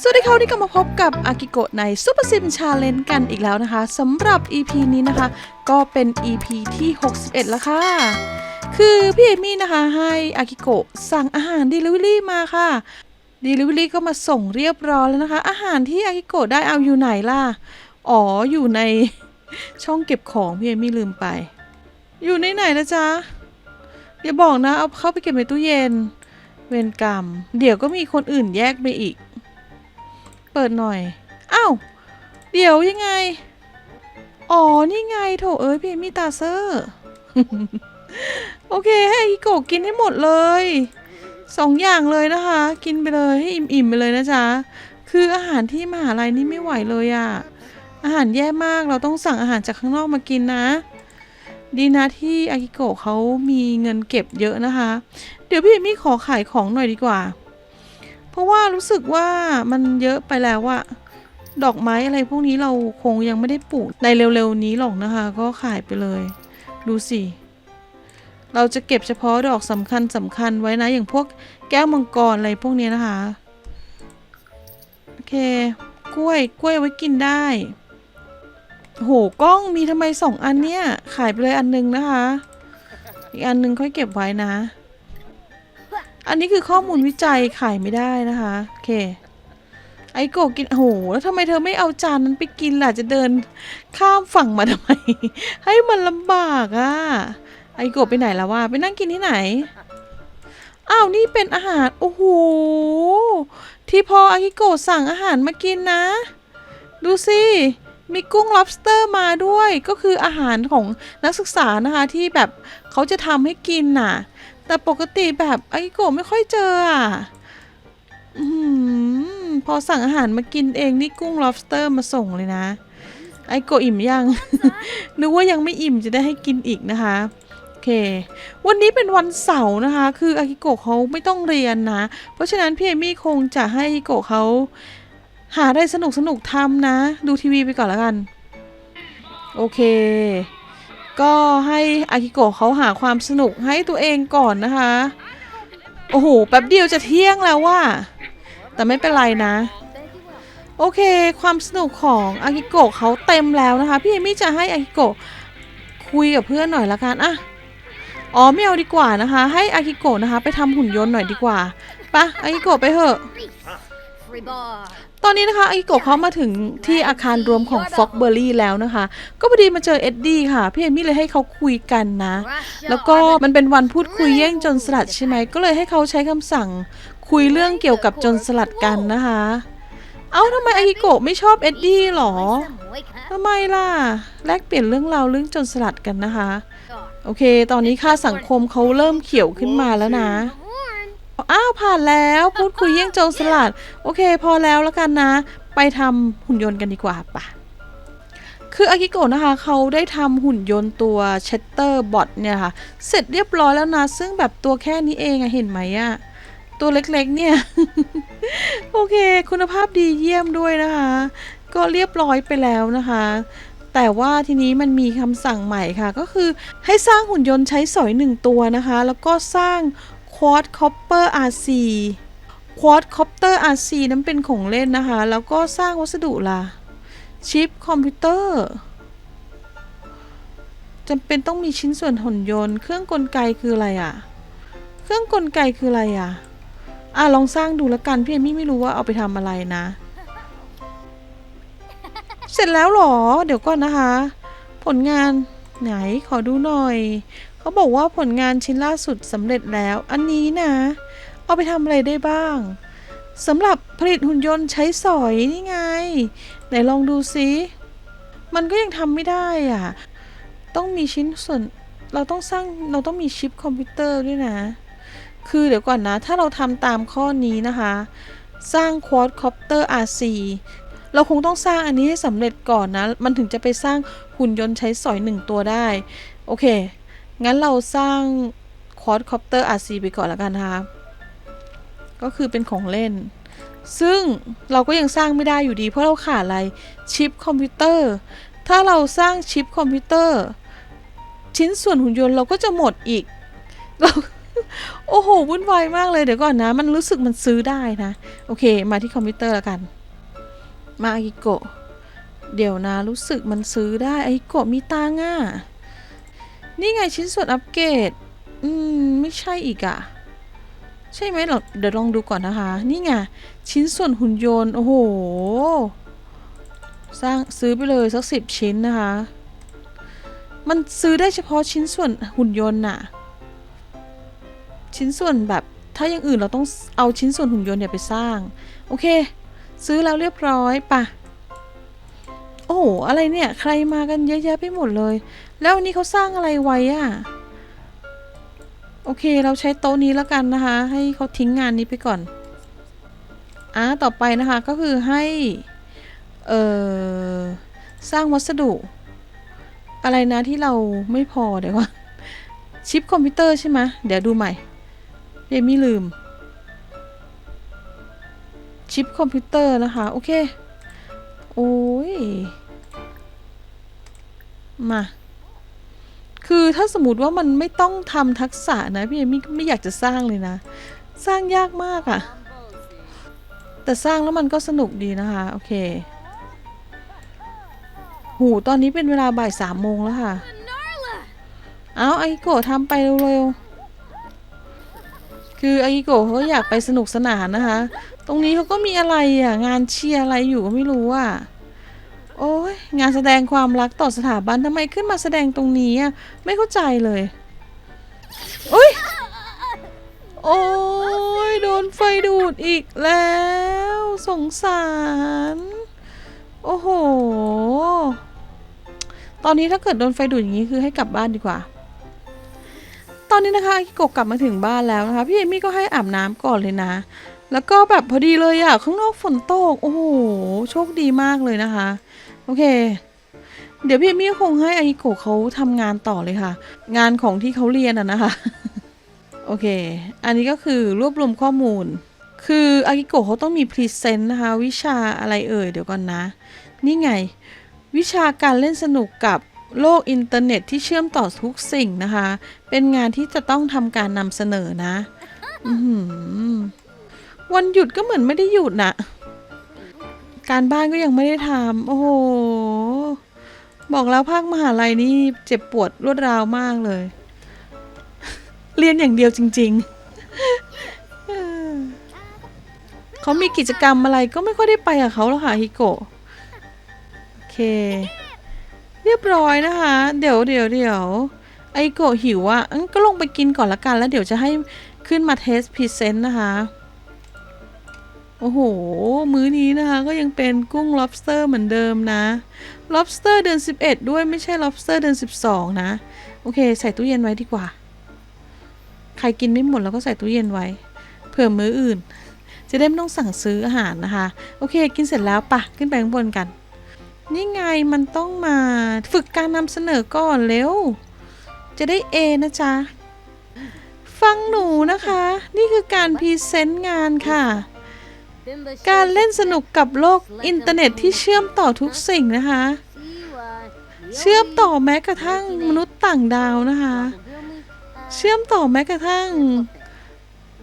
สวัสดีค่ะวันนี้ก็มาพบกับอากิโกะในซูเปอร์ซิมชาเลน g e กันอีกแล้วนะคะสำหรับ EP นี้นะคะ ก็เป็น EP ที่ 61 แล้วค่ะ คือพี่เอมี่นะคะ ให้อากิโกะสั่งอาหาร Delivery มาค่ะ Delivery ก็มาส่งเรียบร้อยแล้วนะคะ อาหารที่อากิโกะได้เอาอยู่ไหนล่ะ อ๋อ อยู่ในช่องเก็บของพี่เอมี่ลืมไป อยู่ในไหนนะจ๊ะอย่าบอกนะ เอาเข้าไปเก็บในตู้เย็น เวรกรรม เดี๋ยวก็มีคนอื่นแยกไปอีก เปิดหน่อย อ้าว เดี๋ยวยังไง อ๋อ นี่ไงโถเอ้ยพี่มีตาเซอร์ โอเค ให้อีโกกินให้หมดเลยสองอย่างเลยนะคะ กินไปเลยให้อิ่มๆไปเลยนะจ๊ะ คืออาหารที่มหาลัยนี่ไม่ไหวเลยอะอาหารแย่มากเราต้องสั่งอาหารจากข้างนอกมากินนะ ดีนะที่อากิโกะเขามีเงินเก็บเยอะนะคะ เดี๋ยวพี่มี่ขอขายของหน่อยดีกว่า เพราะว่ารู้สึกว่ามันเยอะไปแล้วอะดอกไม้อะไรพวกนี้เราคงยังไม่ได้ปลูกในเร็วๆนี้หรอกนะคะ ก็ขายไปเลย ดูสิ เราจะเก็บเฉพาะดอกสำคัญสำคัญไว้นะ อย่างพวกแก้วมังกรอะไรพวกนี้นะคะ โอเค กล้วย กล้วยไว้กินได้โหกล้องมีทำไมสองอันเนี่ยขายไปเลยอันนึงนะคะ อีกอันนึงค่อยเก็บไว้นะ อันนี้คือข้อมูลวิจัยขายไม่ได้นะคะโอเคไอโกะกินโอ้โหแล้วทำไมเธอไม่เอาจานนั้นไปกินล่ะจะเดินข้ามฝั่งมาทำไม ให้มันลำบากอะ่ะไอโกะไปไหนแล้ววะไปนั่งกินที่ไหนอ้าวนี่เป็นอาหารโอ้โหที่พออากิโกะสั่งอาหารมากินนะ ดูสิมีกุ้ง lobster มาด้วยก็คืออาหารของนักศึกษานะคะที่แบบเขาจะทำให้กินน่ะ แต่ปกติแบบไอโกะไม่ค่อยเจออะอพอสั่งอาหารมากินเองนี่กุ้ง lobster มาส่งเลยนะ ไอโกะอิ่มยัง นึกว่ายังไม่อิ่มจะได้ให้กินอีกนะคะโอเค วันนี้เป็นวันเสาร์นะคะ คืออากิโกะเขาไม่ต้องเรียนนะ เพราะฉะนั้นพี่เอมี่คงจะให้อากิโกะเขาหาอะไรสนุกสนุกทำนะ ดูทีวีไปก่อนแล้วกัน โอเค ก็ให้อากิโกะเขาหาความสนุกให้ตัวเองก่อนนะคะ โอ้โห แป๊บเดียวจะเที่ยงแล้วว่า แต่ไม่เป็นไรนะ โอเค ความสนุกของอากิโกะเขาเต็มแล้วนะคะ พี่เอมี่จะให้อากิโกะคุยกับเพื่อนหน่อยละกันอะอ๋อไม่เอาดีกว่านะคะ ให้อากิโกะนะคะ ไปทำหุ่นยนต์หน่อยดีกว่าไปะอากิโกะไปเถอะ ตอนนี้นะคะอากิโกะเขามาถึงที่อาคารรวมของฟ็อกเบอร์รี่แล้วนะคะ ก็พอดีมาเจอเอ็ดดี้ค่ะ พี่เอมี่เลยให้เขาคุยกันนะ แล้วก็มันเป็นวันพูดคุยแย่งโจนสลัดใช่ไหม ก็เลยให้เขาใช้คำสั่งคุยเรื่องเกี่ยวกับโจนสลัดกันนะคะ เอ้าทำไมอากิโกะไม่ชอบเอ็ดดี้หรอทำไมล่ะ แลกเปลี่ยนเรื่องราวเรื่องโจนสลัดกันนะคะ โอเค ตอนนี้ค่าสังคมเขาเริ่มเขียวขึ้นมาแล้วนะ อ้าวผ่านแล้วพูดคุยเยี่ยงโจรสลัด โอเค พอแล้วแล้วกันนะ ไปทำหุ่นยนต์กันดีกว่าปะคืออากิโกะนะคะเขาได้ทำหุ่นยนต์ตัวเชตเตอร์บอทเนี่ยค่ะ เสร็จเรียบร้อยแล้วนะ ซึ่งแบบตัวแค่นี้เองอะเห็นไหมอะตัวเล็กๆเนี่ย โอเค คุณภาพดีเยี่ยมด้วยนะคะ ก็เรียบร้อยไปแล้วนะคะแต่ว่าทีนี้มันมีคำสั่งใหม่ค่ะ ก็คือให้สร้างหุ่นยนต์ใช้สอยหนึ่งตัวนะคะ แล้วก็สร้าง Quad Copper RC Quad Copter RC นั้นเป็นของเล่นนะคะ แล้วก็สร้างวัสดุล่ะ ชิปคอมพิวเตอร์จำเป็นต้องมีชิ้นส่วนหุ่นยนต์ เครื่องกลไกคืออะไรอะ่ะ เครื่องกลไกคืออะไรอะ่ะ อะลองสร้างดูแล้วกันพี่เอมี่ไม่รู้ว่าเอาไปทำอะไรนะ เสร็จแล้วหรอ เดี๋ยวก่อนนะคะ ผลงานไหนขอดูหน่อย เขาบอกว่าผลงานชิ้นล่าสุดสำเร็จแล้ว อันนี้นะ เอาไปทำอะไรได้บ้างสำหรับผลิตหุ่นยนต์ใช้สอยนี่ไง ไหนลองดูซิมันก็ยังทำไม่ได้อะ ต้องมีชิ้นส่วนเราต้องสร้างเราต้องมีชิปคอมพิวเตอร์ด้วยนะ คือเดี๋ยวก่อนนะ ถ้าเราทำตามข้อนี้นะคะ สร้าง Quadcopter RC เราคงต้องสร้างอันนี้ให้สำเร็จก่อนนะ มันถึงจะไปสร้างหุ่นยนต์ใช้สอยหนึ่งตัวได้ โอเค งั้นเราสร้าง Quadcopter RC ไปก่อนล้วกันนะคะก็คือเป็นของเล่น ซึ่งเราก็ยังสร้างไม่ได้อยู่ดี เพราะเราขาดอะไรชิปคอมพิวเตอร์ ถ้าเราสร้างชิปคอมพิวเตอร์ ชิ้นส่วนหุ่นยนต์เราก็จะหมดอีกเราโอ้โหวุ่นวายมากเลยเดี๋ยวก่อนนะ มันรู้สึกมันซื้อได้นะ โอเค มาที่คอมพิวเตอร์แล้วกัน มาอากิโกะเดี๋ยวนะรู้สึกมันซื้อได้อากิโกะมีตังค์อะ นี่ไงชิ้นส่วนอัปเกรด อืม ไม่ใช่อีกอะใช่ไหมหรอเดี๋ยวลองดูก่อนนะคะ นี่ไงชิ้นส่วนหุ่นยนต์ โอ้โห สร้างซื้อไปเลยสักสิบชิ้นนะคะ มันซื้อได้เฉพาะชิ้นส่วนหุ่นยนต์น่ะ ชิ้นส่วนแบบถ้าอย่างอื่นเราต้องเอาชิ้นส่วนหุ่นยนต์เนี่ยไปสร้าง โอเค ซื้อแล้วเรียบร้อยปะโอ้โหอะไรเนี่ย ใครมากันเยอะแยะไปหมดเลย แล้วอันนี้เขาสร้างอะไรไว้อะโอเคเราใช้โต๊ะนี้แล้วกันนะคะ ให้เขาทิ้งงานนี้ไปก่อนอะต่อไปนะคะก็คือให้เอ่อสร้างวัสดุ อะไรนะที่เราไม่พอเดี๋ยวก่อนชิปคอมพิวเตอร์ใช่ไหมเดี๋ยวดูใหม่เยมี่ลืม ชิปคอมพิวเตอร์นะคะ โอเค โอ้ย มา คือถ้าสมมติว่ามันไม่ต้องทำทักษะนะพี่เอมี่ก็ไม่อยากจะสร้างเลยนะ สร้างยากมากอะ่ะ แต่สร้างแล้วมันก็สนุกดีนะคะ โอเค หูตอนนี้เป็นเวลาบ่ายสามโมงแล้วค่ะ เอาอโกะทำไปเร็วๆคือไอโกะเขาอยากไปสนุกสนานนะคะ ตรงนี้เขาก็มีอะไรอะ งานเชียร์อะไรอยู่ก็ไม่รู้อะ โอ้ยงานแสดงความรักต่อสถาบันทำไมขึ้นมาแสดงตรงนี้อะไม่เข้าใจเลยอุ้ยโอ้ยโดนไฟดูดอีกแล้ว สงสาร โอ้โห ตอนนี้ถ้าเกิดโดนไฟดูดอย่างนี้คือให้กลับบ้านดีกว่า ตอนนี้นะคะอากิโกะกลับมาถึงบ้านแล้วนะคะ พี่เอมี่ก็ให้อาบน้ำก่อนเลยนะ แล้วก็แบบพอดีเลยอะข้างนอกฝนตก โอ้โห โชคดีมากเลยนะคะ โอเค เดี๋ยวพี่มี่คงให้อากิโกะเขาทำงานต่อเลยค่ะ งานของที่เขาเรียนอะนะคะ โอเค อันนี้ก็คือรวบรวมข้อมูล คืออากิโกะเขาต้องมีพรีเซนต์นะคะ วิชาอะไรเอ่ย เดี๋ยวก่อนนะ นี่ไง วิชาการเล่นสนุกกับโลกอินเทอร์เน็ตที่เชื่อมต่อทุกสิ่งนะคะ เป็นงานที่จะต้องทำการนำเสนอนะอวันหยุดก็เหมือนไม่ได้หยุดนะ การบ้านก็ยังไม่ได้ทำโอ้โห บอกแล้วภาคมหาลัยนี่เจ็บปวดรวดราวมากเลย เรียนอย่างเดียวจริง ๆ เขามีกิจกรรมอะไรก็ไม่ค่อยได้ไปกับเขาแล้วค่ะฮิโกะโอเค เรียบร้อยนะคะ เดี๋ยวเดี๋ยวเดี๋ยวไอโกะหิวอะ่ะก็ลงไปกินก่อนละกันแล้วเดี๋ยวจะให้ขึ้นมาเทสพรีเซนต์นะคะ โอ้โห มื้อนี้นะคะก็ยังเป็นกุ้ง lobster เหมือนเดิมนะ lobster เดือน 11 ด้วยไม่ใช่ lobster เดือน 12 นะ โอเค ใส่ตู้เย็นไว้ดีกว่า ใครกินไม่หมดแล้วก็ใส่ตู้เย็นไว้ เผื่อมื้ออื่น จะได้ไม่ต้องสั่งซื้ออาหารนะคะ โอเค กินเสร็จแล้วปะขึ้นไปข้างบนกัน นี่ไงมันต้องมาฝึกการนำเสนอก่อนเร็ว จะได้เอนะจ๊ะ ฟังหนูนะคะ นี่คือการพรีเซนต์งานค่ะ การเล่นสนุกกับโลกอินเทอร์เน็ตที่เชื่อมต่อทุกสิ่งนะคะ เชื่อมต่อแม้กระทั่งมนุษย์ต่างดาวนะคะ เชื่อมต่อแม้กระทั่ง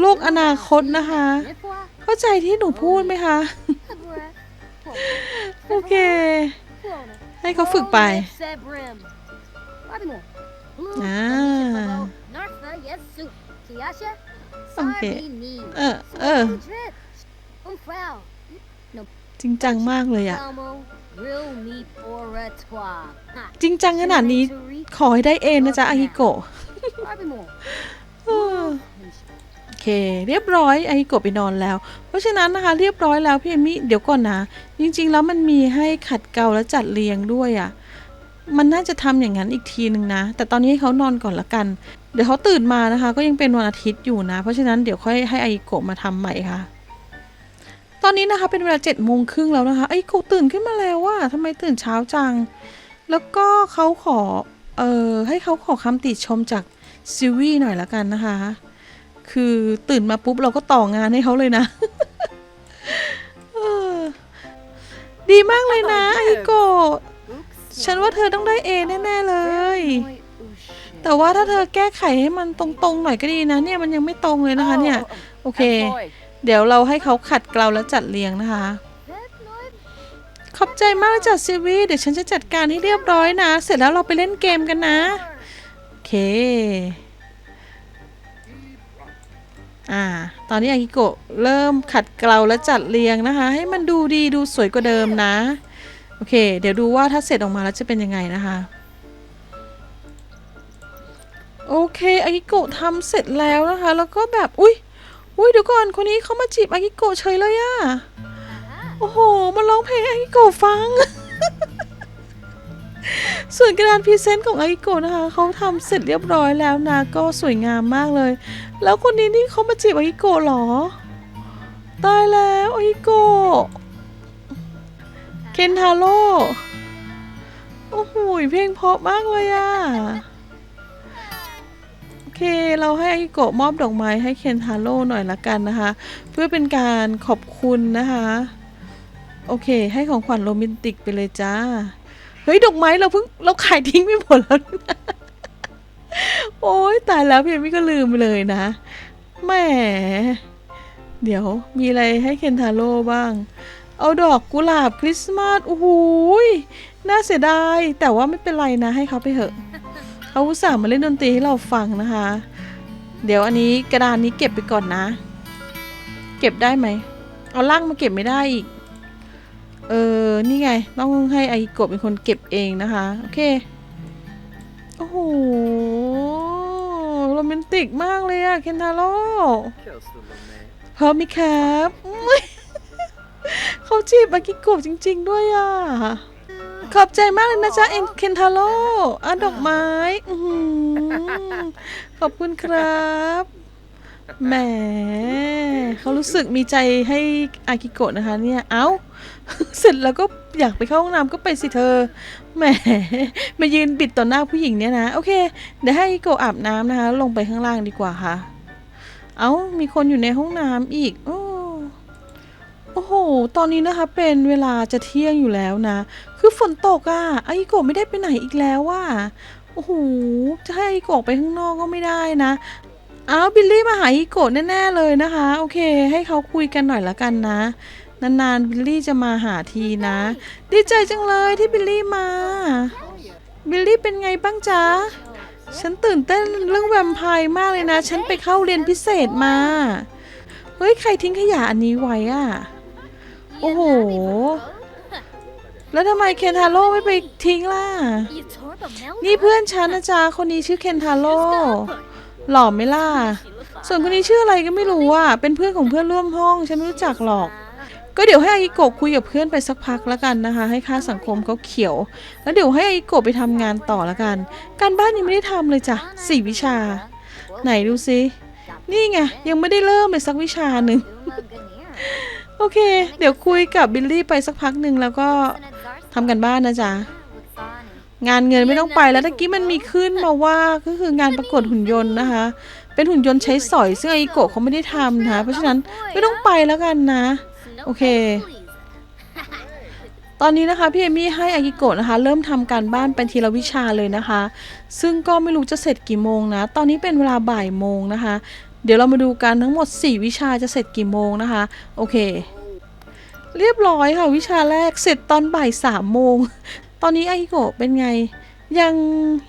โลกอนาคตนะคะ เข้าใจที่หนูพูดไหมคะ โอเค ให้เขาฝึกไปอ่าโอเค เออ เออ จริงจังมากเลยอะจริงจังขนาดนี้ขอให้ได้เอนะจ๊ะอาฮิโกะเออโอเค เรียบร้อยอาฮิโกะไปนอนแล้ว เพราะฉะนั้นนะคะ เรียบร้อยแล้วพี่เอมี่เดี๋ยวก่อนนะ จริง ๆ แล้วมันมีให้ขัดเกลาและจัดเรียงด้วยอะ่ะมันน่าจะทำอย่างนั้นอีกทีหนึ่งนะ แต่ตอนนี้ให้เขานอนก่อนละกัน เดี๋ยวเขาตื่นมานะคะ ก็ยังเป็นวันอาทิตย์อยู่นะ เพราะฉะนั้นเดี๋ยวค่อยให้อาฮิโกะมาทำใหม่ค่ะ ตอนนี้นะคะเป็นเวลาเจ็ดโมงครึ่งแล้วนะคะไอ้กูตื่นขึ้นมาแล้วว่าทำไมตื่นเช้าจัง แล้วก็เขาขอเอ่อให้เขาขอคำติชมจากซิวี่หน่อยละกันนะคะ คือตื่นมาปุ๊บเราก็ต่องานให้เขาเลยนะดีมากเลยนะไอโกะฉันว่าเธอต้องได้เอแน่ๆเลย แต่ว่าถ้าเธอแก้ไขให้มันตรงๆหน่อยก็ดีนะ เนี่ยมันยังไม่ตรงเลยนะคะเนี่ย โอเค เดี๋ยวเราให้เขาขัดเกลาแล้วจัดเรียงนะคะ ขอบใจมากจัดซีวีเดี๋ยวฉันจะจัดการให้เรียบร้อยนะ เสร็จแล้วเราไปเล่นเกมกันนะ โอเค อ่า ตอนนี้อากิโกะเริ่มขัดเกลาและจัดเรียงนะคะ ให้มันดูดีดูสวยกว่าเดิมนะ โอเค เดี๋ยวดูว่าถ้าเสร็จออกมาแล้วจะเป็นยังไงนะคะโอเคอากิโกะทำเสร็จแล้วนะคะ แล้วก็แบบ อุ้ย อุ้ยเดี๋ยวก่อนคนนี้เขามาจีบอากิโกะเฉยเลยอะโอ้โหมาร้องเพลงอากิโกะฟัง ส่วนกระดานพรีเซนต์ของอากิโกะนะคะเขาทำเสร็จเรียบร้อยแล้วนะก็สวยงามมากเลย แล้วคนนี้นี่เขามาจีบอากิโกะหรอ ตายแล้วอากิโกะเคนทาโร่โอ้โหเพลงเพราะมากเลยอะ เคเราให้อากิโกะมอบดอกไม้ให้เคนทาโร่หน่อยละกันนะคะ เพื่อเป็นการขอบคุณนะคะ โอเค ให้ของขวัญโรแมนติกไปเลยจ้า เฮ้ย ดอกไม้เราเพิ่งเราขายทิ้งไปหมดแล้วนะโอ้ยตายแล้วพี่เอมี่ก็ลืมไปเลยนะแหมเดี๋ยวมีอะไรให้เคนทาโร่บ้าง เอาดอกกุหลาบคริสต์มาสโอ้โหน่าเสียดาย แต่ว่าไม่เป็นไรนะให้เขาไปเถอะ เขาอุตส่าห์มาเล่นดนตรีให้เราฟังนะคะ เดี๋ยวอันนี้กระดานนี้เก็บไปก่อนนะ เก็บได้ไหม เอาล่างมาเก็บไม่ได้อีก เออ นี่ไง ต้องให้ไอโกะเป็นคนเก็บเองนะคะ โอเค โอ้โห โรแมนติกมากเลยอะเคนทาโร่พร้อมไหมครับ เขาจีบอากิโกะจริง ๆ ด้วยอะ ขอบใจมากเลยนะจ๊ะเอ็นเคนทาโร่อะดอกไม้อื้อหือขอบคุณครับแหมเขารู้สึกมีใจให้อากิโกะนะคะ เนี่ยเอ้า เสร็จแล้วก็อยากไปเข้าห้องน้ำก็ไปสิเธอแหมมายืนบิดต่อหน้าผู้หญิงเนี่ยนะโอเคเดี๋ยวให้อากิโกะอาบน้ำนะคะ ลงไปข้างล่างดีกว่าค่ะ เอ้ามีคนอยู่ในห้องน้ำอีกโอ้โอ้โห ตอนนี้นะคะเป็นเวลาจะเที่ยงอยู่แล้วนะ คือฝนตกอะ่ะอโกะไม่ได้ไปไหนอีกแล้วว่าโอ้โหจะให้อากิโกะไปข้างนอกก็ไม่ได้นะเอาบิลลี่มาหาไอโกะแน่ๆเลยนะคะ โอเค ให้เขาคุยกันหน่อยละกันนะ นานๆบิลลี่จะมาหาทีนะ ดีใจจังเลยที่บิลลี่มาบิลลี่เป็นไงบ้างจ๊ะฉันตื่นเต้นเรื่องแวมไพร์มากเลยนะ ฉันไปเข้าเรียนพิเศษมา เฮ้ย ใครทิ้งขยะอันนี้ไว้อะโอ้โห แล้วทำไมเคนทาโร่ไม่ไปทิ้งล่ะ นี่เพื่อนฉันนะจ๊ะคนนี้ชื่อเคนทาโร่หล่อไหมล่ะ ส่วนคนนี้ชื่ออะไรก็ไม่รู้อะ เป็นเพื่อนของเพื่อนร่วมห้อง ฉันไม่รู้จักหรอก ก็เดี๋ยวให้อากิโกะคุยกับเพื่อนไปสักพักแล้วกันนะคะ ให้ค่าสังคมเขาเขียว แล้วเดี๋ยวให้อากิโกะไปทำงานต่อแล้วกัน การบ้านยังไม่ได้ทำเลยจ้ะสี่วิชา ไหนดูซิ นี่ไงยังไม่ได้เริ่มเลยสักวิชาหนึ่ง โอเค เดี๋ยวคุยกับบิลลี่ไปสักพักหนึ่งแล้วก็ ทำกันบ้านนะจ๊ะ งานเงินไม่ต้องไปแล้วตะกี้มันมีขึ้นมาว่าก็คืองานประกวดหุ่นยนต์นะคะ เป็นหุ่นยนต์ใช้สอยซึ่งไอโกะเขาไม่ได้ทำนะคะเพราะฉะนั้นไม่ต้องไปแล้วกันนะ โอเค ตอนนี้นะคะพี่เอมี่ให้อากิโกะนะคะ เริ่มทำการบ้านเป็นทีละวิชาเลยนะคะ ซึ่งก็ไม่รู้จะเสร็จกี่โมงนะ ตอนนี้เป็นเวลาบ่ายโมงนะคะ เดี๋ยวเรามาดูกันทั้งหมด 4 วิชาจะเสร็จกี่โมงนะคะ โอเค เรียบร้อยค่ะวิชาแรกเสร็จตอนบ่ายสามโมง ตอนนี้ไอโกะเป็นไง ยัง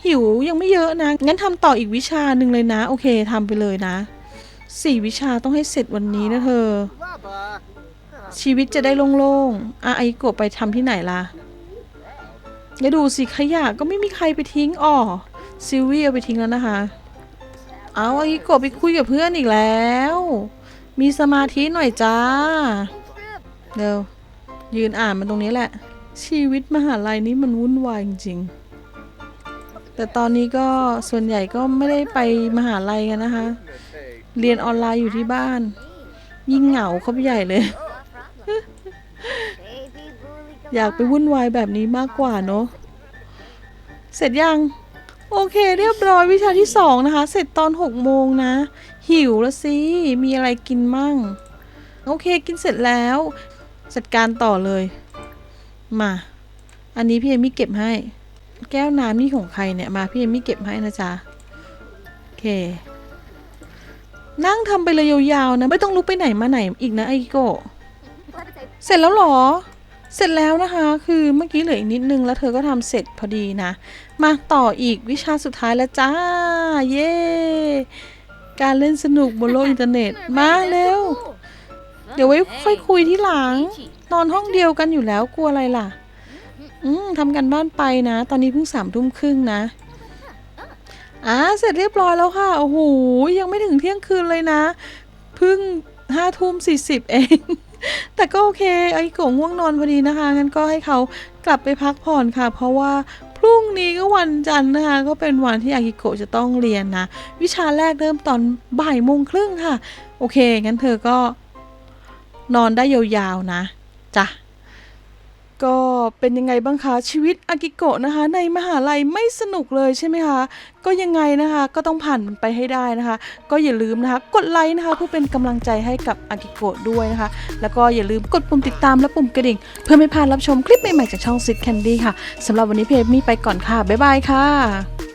หิวยังไม่เยอะนะ งั้นทำต่ออีกวิชาหนึ่งเลยนะ โอเคทำไปเลยนะสี่วิชาต้องให้เสร็จวันนี้นะเธอ ชีวิตจะได้โล่งๆอะอโกะไปทำที่ไหนล่ะแล้วดูสิขยะก็ไม่มีใครไปทิ้งอ๋อซิลวี่เอาไปทิ้งแล้วนะคะ เอาไอโกะไปคุยกับเพื่อนอีกแล้ว มีสมาธิหน่อยจ้า เดี๋ยวยืนอ่านมันตรงนี้แหละ ชีวิตมหาลัยนี้มันวุ่นวายจริงๆ แต่ตอนนี้ก็ส่วนใหญ่ก็ไม่ได้ไปมหาลัยกันนะคะ เรียนออนไลน์อยู่ที่บ้าน ยิ่งเหงาเข้าไปใหญ่เลย อยากไปวุ่นวายแบบนี้มากกว่าเนอะเสร็จยัง โอเคเรียบร้อยวิชาที่สองนะคะ เสร็จตอนหกโมงนะ หิวแล้วสิ มีอะไรกินมั่งโอเคกินเสร็จแล้ว จัดการต่อเลย มา อันนี้พี่เอมี่เก็บให้ แก้วน้ำนี่ของใครเนี่ย มาพี่เอมี่เก็บให้นะจ๊ะเค นั่งทำไปเลยยาวๆนะ ไม่ต้องลุกไปไหนมาไหนอีกนะไอโกเสร็จแล้วหรอ เสร็จแล้วนะคะ คือเมื่อกี้เหลืออีกนิดนึงแล้วเธอก็ทำเสร็จพอดีนะ มาต่ออีกวิชาสุดท้ายแล้วจ้า เย้ การเล่นสนุกบนโลกอินเทอร์เน็ต มาเร็ว เดี๋ยวไว้ค่อยคุยที่หลัง นอนห้องเดียวกันอยู่แล้วกลัวอะไรล่ะ อืมทำกันบ้านไปนะ ตอนนี้เพิ่งสามทุ่มครึ่งนะอ่าเสร็จเรียบร้อยแล้วค่ะ โอ้โห ยังไม่ถึงเที่ยงคืนเลยนะ เพิ่งห้าทุ่มสี่สิบเอง แต่ก็โอเค ไอ้โกง่วงนอนพอดีนะคะ งั้นก็ให้เขากลับไปพักผ่อนค่ะ เพราะว่าพรุ่งนี้ก็วันจันทร์นะคะ ก็เป็นวันที่อากิโกะจะต้องเรียนนะ วิชาแรกเริ่มตอนบ่ายโมงครึ่งค่ะ โอเค งั้นเธอก็ นอนได้ยาวๆนะจ้ะก็เป็นยังไงบ้างคะชีวิตอากิโกะนะคะ ในมหาลัยไม่สนุกเลยใช่ไหมคะก็ยังไงนะคะก็ต้องผ่านมันไปให้ได้นะคะ ก็อย่าลืมนะคะ กดไลค์นะคะเพื่อเป็นกำลังใจให้กับอากิโกะด้วยนะคะ แล้วก็อย่าลืมกดปุ่มติดตามและปุ่มกระดิ่ง เพื่อไม่พลาดรับชมคลิปใหม่ๆจากช่องซิดแคนดี้ค่ะสำหรับวันนี้เพจมีไปก่อนค่ะบ๊ายบายค่ะ